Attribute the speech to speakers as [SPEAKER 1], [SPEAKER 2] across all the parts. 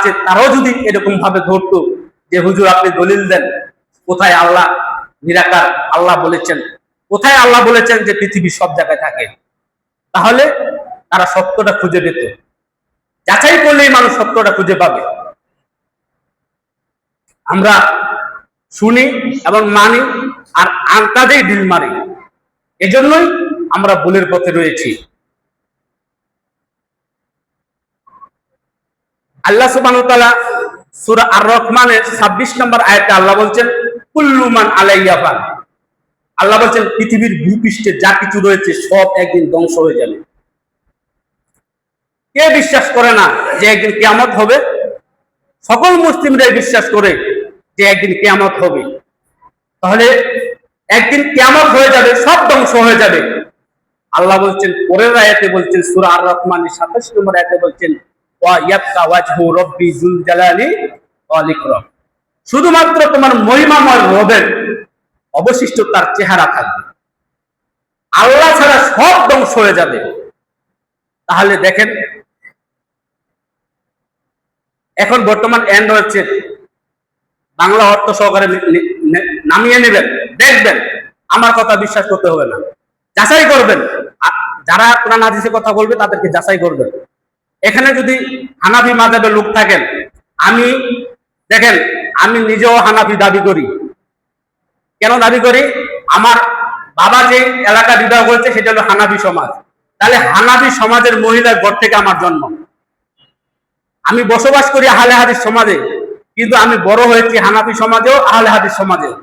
[SPEAKER 1] আছে, তারাও যদি এরকম ভাবে ধরতো যে, হুজুর, আপনি দলিল দেন, কোথায় আল্লাহ নিরাকার আল্লাহ বলেছেন? কোথায় আল্লাহ বলেছেন যে, পৃথিবী সব জায়গায় থাকে? তাহলে তারা সত্যটা খুঁজে পেত। যাচাই করলেই মানুষ সত্যটা খুঁজে পাবে। আমরা শুনি এবং মানি আর আন্তাজেই ডিল মারি এজন্যই আমরা ভুলের পথে রয়েছি। আল্লাহ তাআলা সূরা আর রহমানের 26 নম্বর আয়াতে আল্লাহ বলছেন, কুল্লু মান আলাইয়া ফান। আল্লাহ বলছেন, পৃথিবীর ভূপৃষ্ঠে যা কিছু রয়েছে সব একদিন ধ্বংস হয়ে যাবে। কে বিশ্বাস করে না যে একদিন কেয়ামত হবে? সকল মুসলিমরাই বিশ্বাস করে যে একদিন কেয়ামত হবে। তাহলে একদিন কেয়ামত হয়ে যাবে, সব ধ্বংস হয়ে যাবে। আল্লাহ বলছেন, পরের আয়াতে বলছেন, সুরা আর রহমানের 27 নম্বর আয়াতে বলছেন শুধুমাত্র তোমার মহিমাময় রবের অবশিষ্ট তার চেহারা থাকবে। আল্লাহ ছাড়া সব ধ্বংস হয়ে যাবে। তাহলে দেখেন, এখন বর্তমান এন্ড হচ্ছে বাংলা অর্থ সহকারে নামিয়ে নেবেন, দেখবেন, আমার কথা বিশ্বাস করতে হবে না। যাচাই করবেন যারা কোরআন হাদিসে কথা বলবে তাদেরকে যাচাই করবেন। এখানে যদি হানাফি মাজাবের লোক থাকেন, আমি, দেখেন, আমি নিজেও হানাফি দাবি করি। কেন দাবি করি? আমার বাবা যে এলাকা বিবাহ করেছে, সেটা হলো হানাফি সমাজ। তাহলে হানাফি সমাজের মহিলার ঘর থেকে আমার জন্ম। আমি বসবাস করি আহলে হাদিস সমাজে, কিন্তু আমি বড় হয়েছি হানাফি সমাজেও, আহলে হাদিস সমাজেও।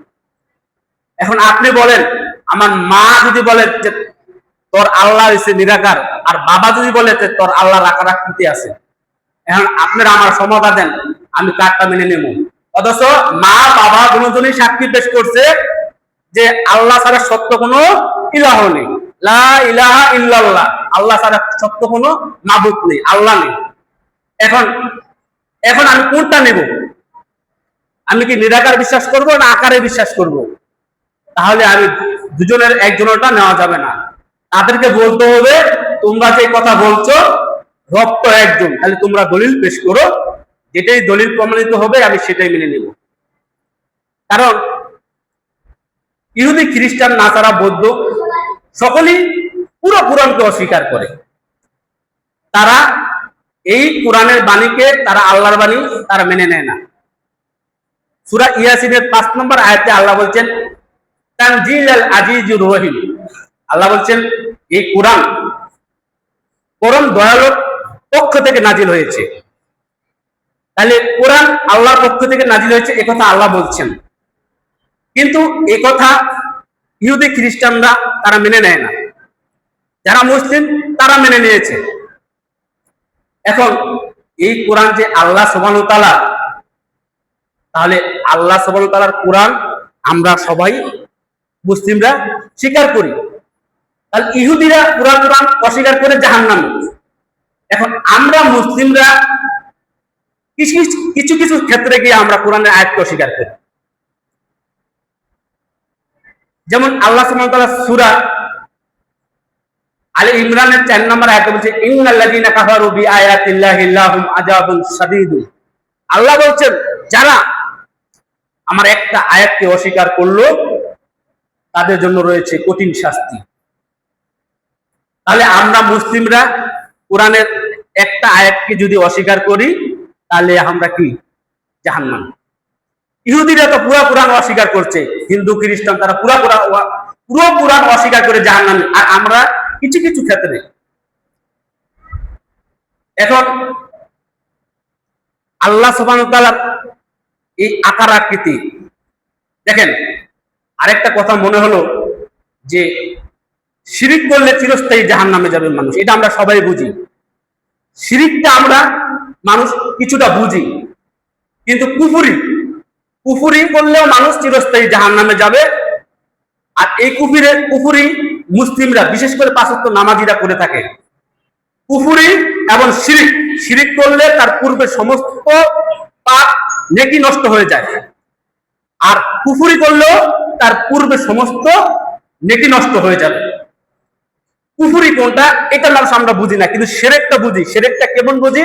[SPEAKER 1] এখন আপনি বলেন, আমার মা যদি বলেন যে তোর আল্লাহ হচ্ছে নিরাকার। আর বাবা যদি বলে তোর আল্লাহ রাখার আকৃতি আছে, এখন আপনারা আমার সমাধা দেন, আমি কার্ডটা মেনে নেব। অথচ মা, বাবা দুজনই সাক্ষী পেশ করছে যে আল্লাহ ছাড়া সত্য কোনো ইলাহ নেই। লা ইলাহা ইল্লাল্লাহ। আল্লাহ ছাড়া সত্য কোনো মাবুদ নেই, আল্লাহ নেই। এখন এখন আমি কোনটা নেব? আমি কি নিরাকার বিশ্বাস করব না আকারে বিশ্বাস করব? তাহলে আমি দুজনের একজনেরটা নেওয়া যাবে না। তাদেরকে বলতে হবে, তোমরা যে কথা বলছো রব তো একজন তাহলে তোমরা দলিল পেশ করো, যেটাই দলিল প্রমাণিত হবে, আমি সেটাই মেনে নেব। কারণ, ইহুদি, খ্রিস্টান, নাসারা, বৌদ্ধ, সকলেই পুরো কোরআনকে অস্বীকার করে। তারা এই কোরআনের বাণীকে, তারা আল্লাহর বাণী, তারা মেনে নেয় না। সুরা ইয়াসিনের পাঁচ নম্বর আয়াতে আল্লাহ বলছেন তানজিল আল আজিজুর রহিম। আল্লাহ বলছেন, এই কোরআন পরম দয়ালুর পক্ষ থেকে নাজিল হয়েছে। তাহলে কোরআন আল্লাহর পক্ষ থেকে নাজিল হয়েছে কথা আল্লাহ বলছেন। কিন্তু একথা ইহুদি খ্রিস্টানরা তারা মেনে নেয় না। যারা মুসলিম, তারা মেনে নিয়েছে। এখন এই কোরআন যে আল্লাহ সোবানু তালা তাহলে আল্লাহ সোবানু তালার কোরআন আমরা সবাই মুসলিমরা স্বীকার করি। তাহলে ইহুদিরা পুরা কোরআন অস্বীকার করে জাহান নামে এখন আমরা মুসলিমরা কিছু কিছু- ক্ষেত্রে গিয়ে আমরা কোরআনের আয়াতকে অস্বীকার করি। যেমন আল্লাহ সূরা আলী ইমরানের চার নম্বর আয়াতে বলছে আল্লাহ বলছেন, যারা আমার একটা আয়াতকে অস্বীকার করল, তাদের জন্য রয়েছে কঠিন শাস্তি। তাহলে আমরা মুসলিমরা কোরআনের একটা আয়াতকে যদি অস্বীকার করি, তাহলে আমরা কি? জাহান্নাম। ইহুদিরা তো পুরা কোরআন অস্বীকার করছে, হিন্দু, খ্রিস্টান, তারা পুরা পুরা পুরো কোরআন অস্বীকার করে জাহান্নামী। আর আমরা কিছু কিছু ক্ষেত্রে। এখন আল্লাহ তাআলার এই আকার আকৃতি। দেখেন, আরেকটা কথা মনে হলো যে শিরিক করলে চিরস্থায়ী জাহান নামে যাবে মানুষ, এটা আমরা সবাই বুঝি। শিরিকটা আমরা মানুষ কিছুটা বুঝি, কিন্তু কুফুরি কুফুরি করলেও মানুষ চিরস্থায়ী জাহান নামে যাবে। আর এই কুফুরে, কুফুরি মুসলিমরা বিশেষ করে পাঁচত্ব নামাজিরা করে থাকে। কুফুরি এবং শিরিক শিরিক করলে তার পূর্বে সমস্ত পাপ নেকি নষ্ট হয়ে যায়। আর কুফুরি করলেও তার পূর্বে সমস্ত নেকি নষ্ট হয়ে যাবে। কুফুরি কোনটা? এটা মানুষ আমরা বুঝি না, কিন্তু সেরেকটা বুঝি। সেরেকটা কেমন বুঝি?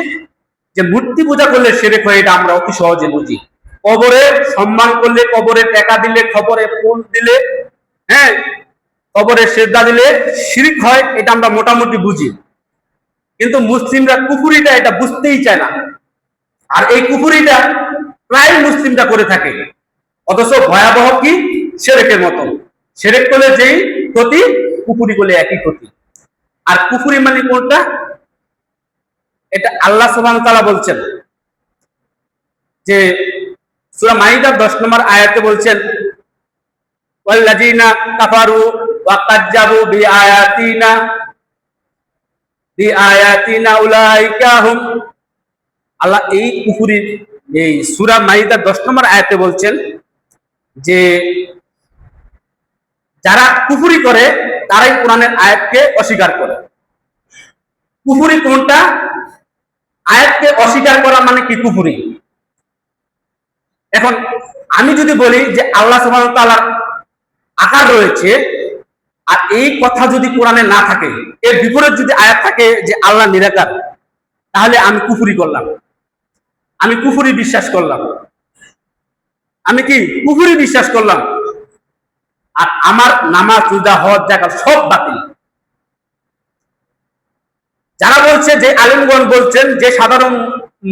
[SPEAKER 1] যে মূর্তি পূজা করলে সেরেক হয়, এটা আমরা অতি সহজে বুঝি। কবরে সম্মান করলে, কবরে টাকা দিলে খবরে ফুল দিলে হ্যাঁ কবরে শ্রদ্ধা দিলে শিরিক হয়, এটা আমরা মোটামুটি বুঝি। কিন্তু মুসলিমরা কুপুরিটা এটা বুঝতেই চায় না। আর এই কুপুরিটা প্রায় মুসলিমরা করে থাকে। অথচ ভয়াবহ কি? সেরেকের মতন সেরেক করলে যেই ক্ষতি কুপুরি করলে একই ক্ষতি। আর কুপুরি মানে কোনটা? এটা আল্লাহ সুবহান তাআলা বলছেন। যে সূরা মাইদার 10 নম্বর আয়াতে বলছেন, ওয়াল্লাযিনা কাফারু ওয়া কাজ্জাবু বিআয়াতিনা বিআয়াতিনা উলাইকা হুম। আল্লাহ এই কুফুরি, এই সূরা মাইদার 10 নম্বর আয়াতে বলছেন যে যারা কুফুরি করে তারাই কোরআনের আয়াতকে অস্বীকার করে। কুফুরি কোনটা? আয়াতকে অস্বীকার করা মানে কি কুফুরি? এখন আমি যদি বলি যে আল্লাহ সুবহানাহু তাআলার আকার রয়েছে, আর এই কথা যদি কোরআনে না থাকে, এর বিপরীত যদি আয়াত থাকে যে আল্লাহ নিরাকার, তাহলে আমি কুফুরি করলাম। আমি কুফুরি বিশ্বাস করলাম। আমি কি কুফুরি বিশ্বাস করলাম? আর আমার নামাজ, রোজা, হজ জাকাত সব বাতিল। যারা বলছে যে আলিমগণ বলছেন যে সাধারণ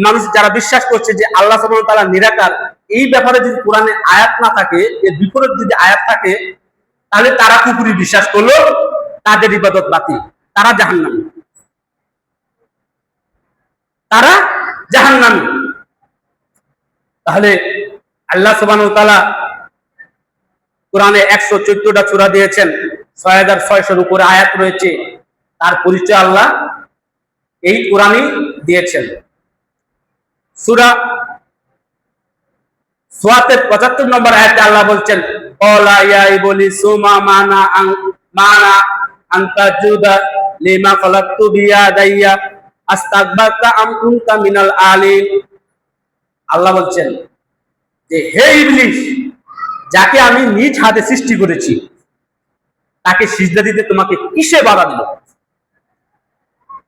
[SPEAKER 1] মানুষ যারা বিশ্বাস করছে যে আল্লাহ ওয়া তাআলা নিরাকার, এই ব্যাপারে যদি কোরআনে আয়াত না থাকে এর বিপরীত যদি আয়াত থাকে, তাহলে তারা কুকুরি বিশ্বাস করল, তাদের ইবাদত বাতিল, তারা জাহান্নামী। তারা জাহান্নামী। তাহলে আল্লাহ তাআলা কোরআনে একশো চোদ্দটা চূড়া দিয়েছেন ছয় হাজার ছয়শোর উপরে আয়াত রয়েছে। তার পরিচয় আল্লাহ এই কোরআনই দিয়েছেন। সুরা সোয়াতের পঁচাত্তর নম্বর আয়াতে আল্লাহ বলছেন, কলা ইয়াই বলি সুমা মানা মানা আন্তা জুদা লিমা খলাক্তু বিয়া দাইয়া আস্তাকবারতা আম কুনতা মিনাল আলিম। আল্লাহ বলছেন যে, হে ইবলিশ যাকে আমি নিজ হাতে সৃষ্টি করেছি, তাকে সিজদা দিতে তোমাকে কিসে বাধা দিল?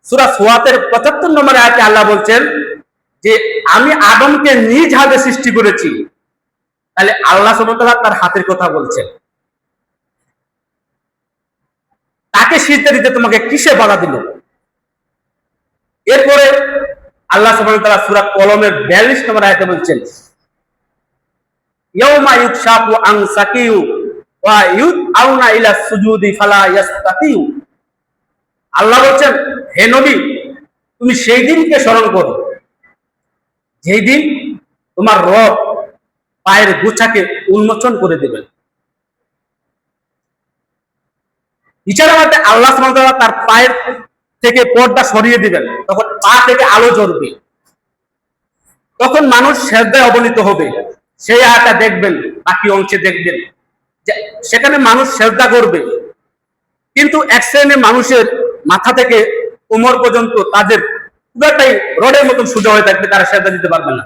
[SPEAKER 1] সুরা সোয়াতের পঁচাত্তর নম্বরে আয়াতে আল্লাহ বলছেন যে, আমি আদমকে নিজ হাতে সৃষ্টি করেছি। তাহলে আল্লাহ সুবহানাহু তার হাতের কথা বলছেন। তাকে সিজদা দিতে তোমাকে কিসে বাধা দিল? এরপরে আল্লাহ সুবহানাহু তাআলা সূরা কলমের 42 নম্বর আয়াতে বলছেন ইয়াউমা ইউকশাফু আন সাকিউ ওয়া ইউদআউনা ইলা সুজুদি ফালা ইয়াস্তাতিউ আল্লাহ বলছেন, হে নবী, তুমি সেই দিনকে স্মরণ করো। যেই দিন তোমার রব পায়ের গোছাকে উন্মোচন করে দেবেন। বিচারের মধ্যে আল্লাহ তার পায়ের থেকে পর্দা সরিয়ে দিবেন, তখন পা থেকে আলো জ্বলবে। তখন মানুষ শ্রদ্ধায় অবনীত হবে। সেই আয়াটা দেখবেন, বাকি অংশে দেখবেন। সেখানে মানুষ শ্রদ্ধা করবে। কিন্তু এক শ্রেণির মানুষের মাথা থেকে কোমর পর্যন্ত তাদের পুরোটাই রডের মতন সোজা হয়ে থাকবে, তারা শ্রদ্ধা দিতে পারবে না।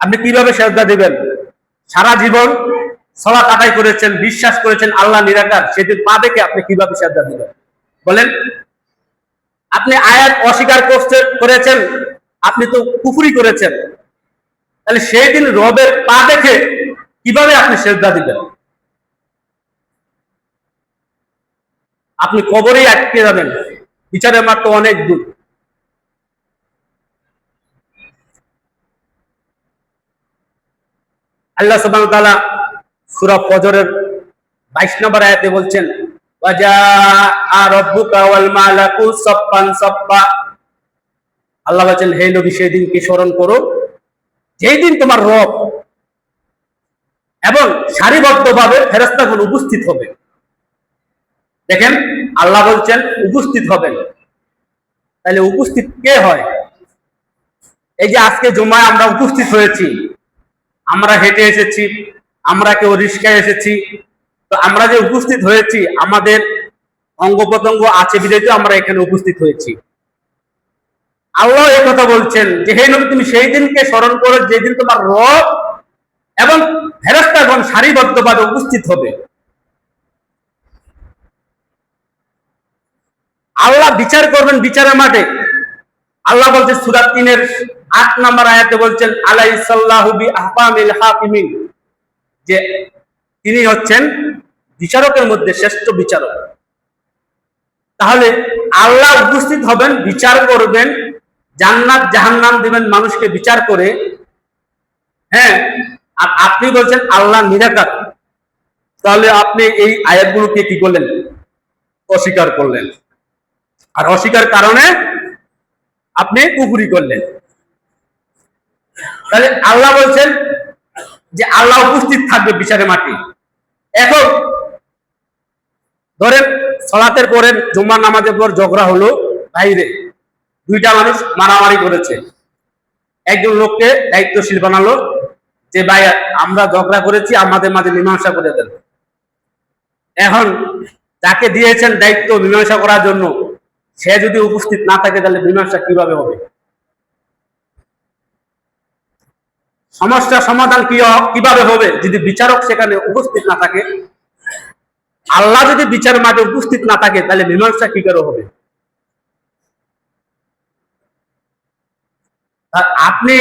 [SPEAKER 1] আপনি কীভাবে শ্রদ্ধা দিবেন? সারা জীবন সলা কাটাই করেছেন, বিশ্বাস করেছেন, আল্লাহ নিরাকার, সেদিন পা দেখে আপনি কীভাবে শ্রদ্ধা দিবেন? বলেন, আপনি আয়াত অস্বীকার করেছেন, আপনি তো কুফুরি করেছেন। তাহলে সেই দিন রবের পা দেখে কীভাবে আপনি শ্রদ্ধা দিবেন আপনি কবরেই আটকে যাবেন। বিচারের মাত্র অনেক দূর। আল্লাহ সুবহানাহু ওয়া তাআলা সূরা ফজরের 22 নম্বর আয়াতে বলছেন ওয়াজা আল্লাহ বলেন হে নবী সেই দিনকে স্মরণ করো। যেই দিন তোমার রব এবং সারিবদ্ধভাবে ফেরেশতাগুলো উপস্থিত হবে, দেখেন আল্লাহ বলছেন উপস্থিত হবেন। তাহলে উপস্থিত কে হয়? এই যে আজকে জমায় আমরা উপস্থিত হয়েছি, আমরা হেঁটে এসেছি, আমরা কেউ রিস্কায় এসেছি, তো আমরা যে উপস্থিত হয়েছি, আমাদের অঙ্গ প্রত্যঙ্গ আছে বিদায় আমরা এখানে উপস্থিত হয়েছি। আল্লাহ এই কথা বলছেন যে, হে নবী, তুমি সেই দিনকে স্মরণ করো যেদিন তোমার রব এবং ফেরস্তাগণ সারিবদ্ধভাবে উপস্থিত হবে। আল্লাহ বিচার করবেন বিচারের মাঠে। আল্লাহ বলছে সুরাত তিনের আট নম্বর আয়াতে বলছেন আলাই সাল্লাহু বি আহকামিল হাকিমিন। যে, তিনি হচ্ছেন বিচারকের মধ্যে শ্রেষ্ঠ বিচারক। তাহলে আল্লাহ উপস্থিত হবেন, বিচার করবেন জান্নাত, জাহান্নাম দিবেন মানুষকে বিচার করে। হ্যাঁ আর আপনি বলছেন আল্লাহ নিরাকার। তাহলে আপনি এই আয়াতগুলোকে কি করলেন? অস্বীকার করলেন। আর অস্বীকার কারণে আপনি কুকুরি করলেন। তাহলে আল্লাহ বলছেন যে আল্লাহ উপস্থিত থাকবে বিচারে মাটি এখন ধরেন সলাতের পরে জুম্মার নামাজের পর ঝগড়া হলো বাইরে। দুইটা মানুষ মারামারি করেছে। একজন লোককে দায়িত্বশীল বানালো, যে ভাই, আমরা ঝগড়া করেছি, আমাদের মাঝে মীমাংসা করে দেন। এখন যাকে দিয়েছেন দায়িত্ব মীমাংসা করার জন্য, সে যদি উপস্থিত না থাকে, তাহলে মীমাংসা কীভাবে হবে? সমস্যা সমাধান কি কীভাবে হবে? যদি বিচারক সেখানে উপস্থিত না থাকে, আল্লাহ যদি বিচার মাঠে উপস্থিত না থাকে, তাহলে মীমাংসা কি করে হবে? আপনি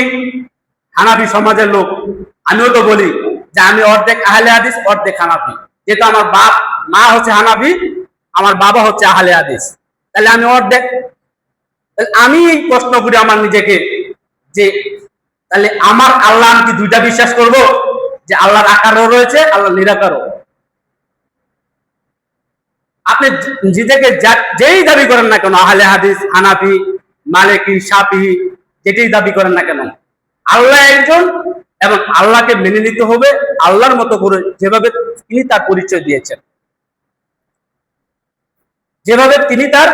[SPEAKER 1] হানাফি সমাজের লোক, আমিও তো বলি যে আমি অর্ধেক আহলে হাদিস, অর্ধেক হানাফি। যেহেতু আমার বাপ, মা হচ্ছে হানাফি, আমার বাবা হচ্ছে আহলে হাদিস। তাহলে আমি অর্ধেক। আমি এই প্রশ্ন করি আমার নিজেকে যে, তাহলে আমার আল্লাহ আমি কি দুইটা বিশ্বাস করব? যে আল্লাহর আকারও রয়েছে আল্লাহ নিরাকারও। আপনি নিজেকে যেই দাবি করেন না কেন, আহলে হাদিস, হানাফি মালিকি সাফি যেটাই দাবি করেন না কেন? আল্লাহ একজন এবং আল্লাহকে মেনে নিতে হবে, আল্লাহর মতো করে যেভাবে তিনি তার পরিচয় দিয়েছেন। যেভাবে তিনি তার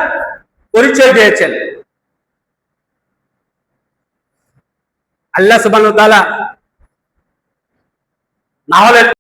[SPEAKER 1] পরিচয় দিয়েছেন। আল্লাহ সুবাহ না হলে